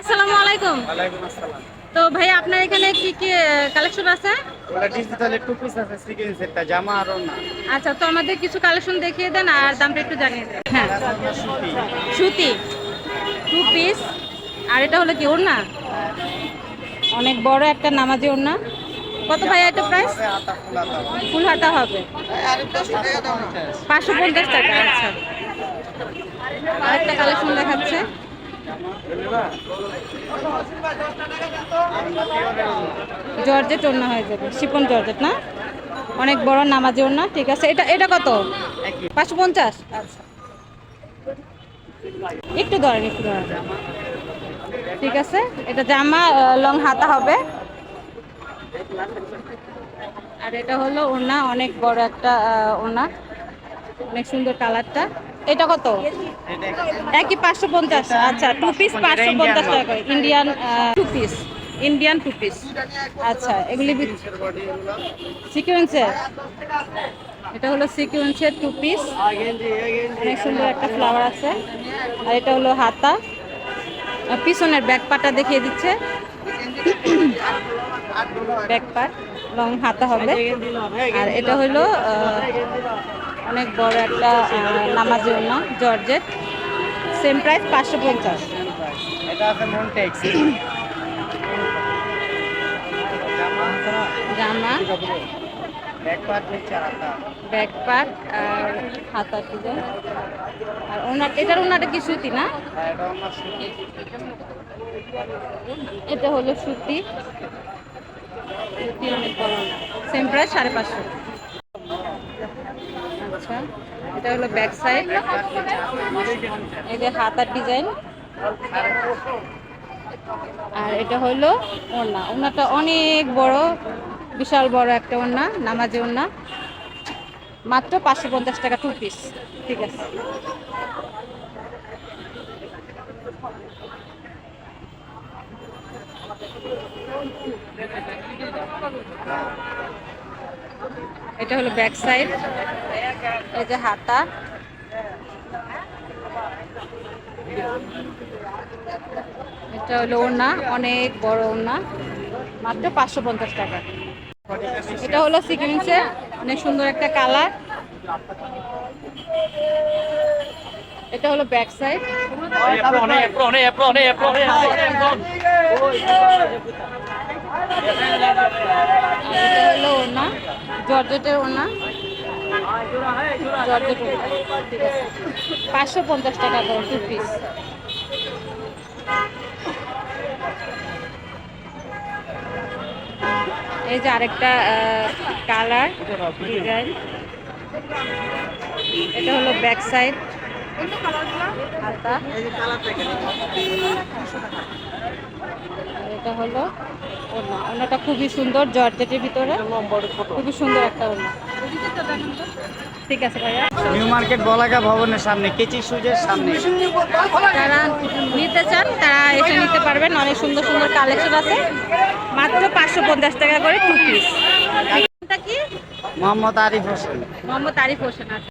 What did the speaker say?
আসসালামু আলাইকুম। ওয়ালাইকুম আসসালাম। তো ভাই আপনার এখানে কি কি কালেকশন আছে? ওটা ডিজিটালের টু পিস আছে সিকেন্স একটা জামা আর না। আচ্ছা তো আমাদের কিছু কালেকশন দেখিয়ে দেন আর দামটা একটু জানিয়ে দেন। হ্যাঁ। সুতি। টু পিস আর এটা হলো কি ওড়না? অনেক বড় একটা নামাজি ওড়না। কত ভাই এটা প্রাইস ফুল হাতা হবে। পাঁচশো পঞ্চাশ টাকা আচ্ছা। আরেকটা কালেকশন দেখাচ্ছে। জর্জেট ওড়না হয়ে যাবে, শিপন জর্জেট না? অনেক বড় নামাজি ওড়না, ঠিক আছে। এটা এটা কত? পাঁচশো পঞ্চাশ? আচ্ছা। একটু ধরেন একটু ধরেন। ঠিক আছে? এটা জামা লং হাতা হবে। আর এটা হলো ওনা অনেক বড় একটা ওড়না। অনেক সুন্দর কালারটা। এটা কত? একই পাঁচশো পঞ্চাশ। আচ্ছা টু পিস পাঁচশো পঞ্চাশ টাকা করে। Indian two piece Indian two piece আচ্ছা এগুলি সিকুয়েন্সের এটা হলো সিকুয়েন্সের টু পিস অনেক সুন্দর একটা ফ্লাওয়ার আছে। আর এটা হলো হাতা। পিছনের ব্যাক পাটা দেখিয়ে দিচ্ছে। ব্যাক পাট লং হাতা হবে। আর এটা হলো অনেক বড় একটা নামাজি অন্য জর্জেট। সেম প্রাইস পাঁচশো পঞ্চাশ। জামা। ব্যাক পার্ট নিচে হাতা আর ডিজাইন। আর ওনার এটার ওনাটা কি সুতি না? এটা সুতি। এটা হলো সুতি। সুতি অনেক বড় সেম প্রাইস সাড়ে পাঁচশো। আচ্ছা এটা হলো ব্যাক সাইড এই যে হাতার ডিজাইন আর এটা হলো ওড়না। ওড়নাটা অনেক বড়, বিশাল বড় একটা ওড়না, নামাজি ওড়না। মাত্র পাঁচশো পঞ্চাশ টাকা টু পিস ঠিক আছে। এটা হলো ব্যাক সাইড এই যে হাতা। এটা হলো ওড়না, অনেক বড় ওড়না, মাত্র পাঁচশো পঞ্চাশ টাকা। এটা হলো সিকুয়েন্সের অনেক সুন্দর একটা কালার এটা হলো ব্যাক সাইড এটা হলো ওড়না। জর্জেটের আছে পাঁচশো পঞ্চাশ টাকা করে টু পিস এই যে আরেকটা কালার ডিজাইন এটা হলো ব্যাক সাইড হাতা এটা হলো ওড়না। ওড়নাটা খুবই সুন্দর জর্জেটের ভিতরে। খুবই সুন্দর একটা ওড়না। ঠিক আছে ভাইয়া। নিউ মার্কেট বলাকা ভবনের সামনে কেচি সুজের সামনে। যারা নিতে চান তারা এসে নিতে পারবেন। অনেক সুন্দর সুন্দর কালেকশন আছে। মাত্র পাঁচশো পঞ্চাশ টাকা করে টু পিস কি? মোহাম্মদ আরিফ হোসেন। মোহাম্মদ আরিফ হোসেন আছে